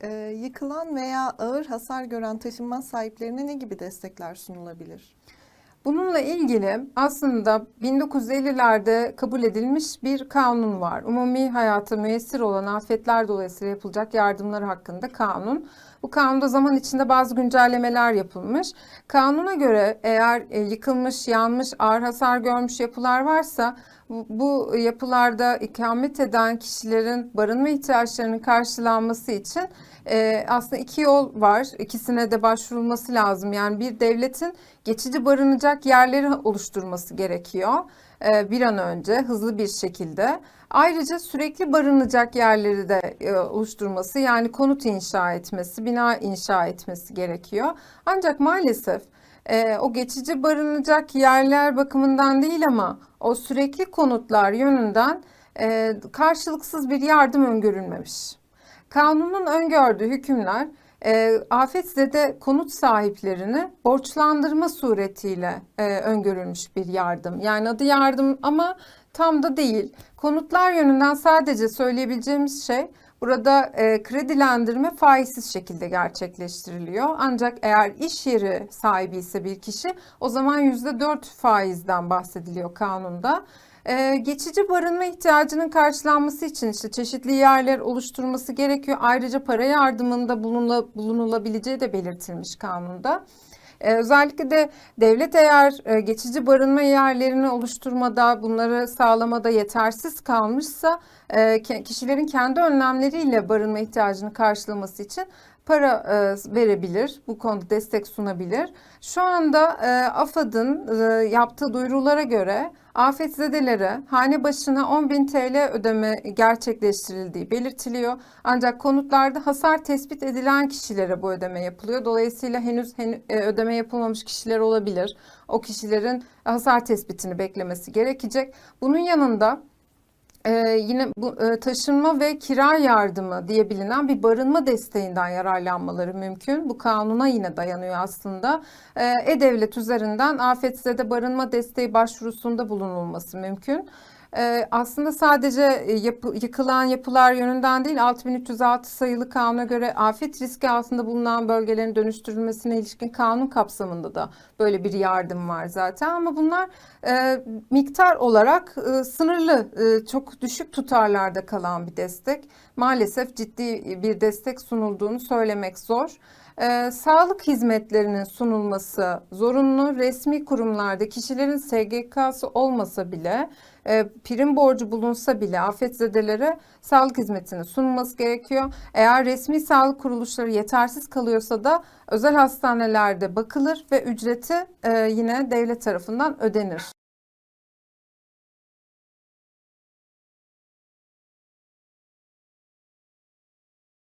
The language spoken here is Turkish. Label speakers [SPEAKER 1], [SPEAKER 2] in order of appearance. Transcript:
[SPEAKER 1] e, yıkılan veya ağır hasar gören taşınmaz sahiplerine ne gibi destekler sunulabilir?
[SPEAKER 2] Bununla ilgili aslında 1950'lerde kabul edilmiş bir kanun var. Umumi hayata müyessir olan afetler dolayısıyla yapılacak yardımlar hakkında kanun. Bu kanunda zaman içinde bazı güncellemeler yapılmış. Kanuna göre eğer e, yıkılmış, yanmış, ağır hasar görmüş yapılar varsa bu, yapılarda ikamet eden kişilerin barınma ihtiyaçlarının karşılanması için e, aslında iki yol var. İkisine de başvurulması lazım. Yani bir devletin geçici barınacak yerleri oluşturması gerekiyor e, bir an önce hızlı bir şekilde. Ayrıca sürekli barınacak yerleri de e, oluşturması yani konut inşa etmesi, bina inşa etmesi gerekiyor. Ancak maalesef e, o geçici barınacak yerler bakımından değil ama o sürekli konutlar yönünden e, karşılıksız bir yardım öngörülmemiş. Kanunun öngördüğü hükümler e, afetzede konut sahiplerini borçlandırma suretiyle e, öngörülmüş bir yardım. Yani adı yardım ama tam da değil. Konutlar yönünden sadece söyleyebileceğimiz şey burada e, kredilendirme faizsiz şekilde gerçekleştiriliyor. Ancak eğer iş yeri sahibi ise bir kişi o zaman %4 faizden bahsediliyor kanunda. Ee, geçici barınma ihtiyacının karşılanması için işte çeşitli yerler oluşturması gerekiyor. Ayrıca para yardımında bulunula, bulunulabileceği de belirtilmiş kanunda. Ee, özellikle de devlet eğer e, geçici barınma yerlerini oluşturmada, bunları sağlamada yetersiz kalmışsa e, kişilerin kendi önlemleriyle barınma ihtiyacını karşılaması için para e, verebilir, bu konuda destek sunabilir. Şu anda e, AFAD'ın e, yaptığı duyurulara göre afetzedelere hane başına 10.000 TL ödeme gerçekleştirildiği belirtiliyor. Ancak konutlarda hasar tespit edilen kişilere bu ödeme yapılıyor. Dolayısıyla henüz hen- e, ödeme yapılmamış kişiler olabilir. O kişilerin hasar tespitini beklemesi gerekecek. Bunun yanında ee, yine bu e, taşınma ve kira yardımı diye bilinen bir barınma desteğinden yararlanmaları mümkün. Bu kanuna yine dayanıyor aslında. Ee, E-Devlet üzerinden afetzede barınma desteği başvurusunda bulunulması mümkün. Ee, aslında sadece e, yapı, yıkılan yapılar yönünden değil 6306 sayılı kanuna göre afet riski altında bulunan bölgelerin dönüştürülmesine ilişkin kanun kapsamında da böyle bir yardım var zaten ama bunlar e, miktar olarak e, sınırlı e, çok düşük tutarlarda kalan bir destek. Maalesef ciddi bir destek sunulduğunu söylemek zor. Ee, sağlık hizmetlerinin sunulması zorunlu resmi kurumlarda kişilerin SGK'sı olmasa bile e, prim borcu bulunsa bile afetzedelere sağlık hizmetinin sunulması gerekiyor. Eğer resmi sağlık kuruluşları yetersiz kalıyorsa da özel hastanelerde bakılır ve ücreti e, yine devlet tarafından ödenir.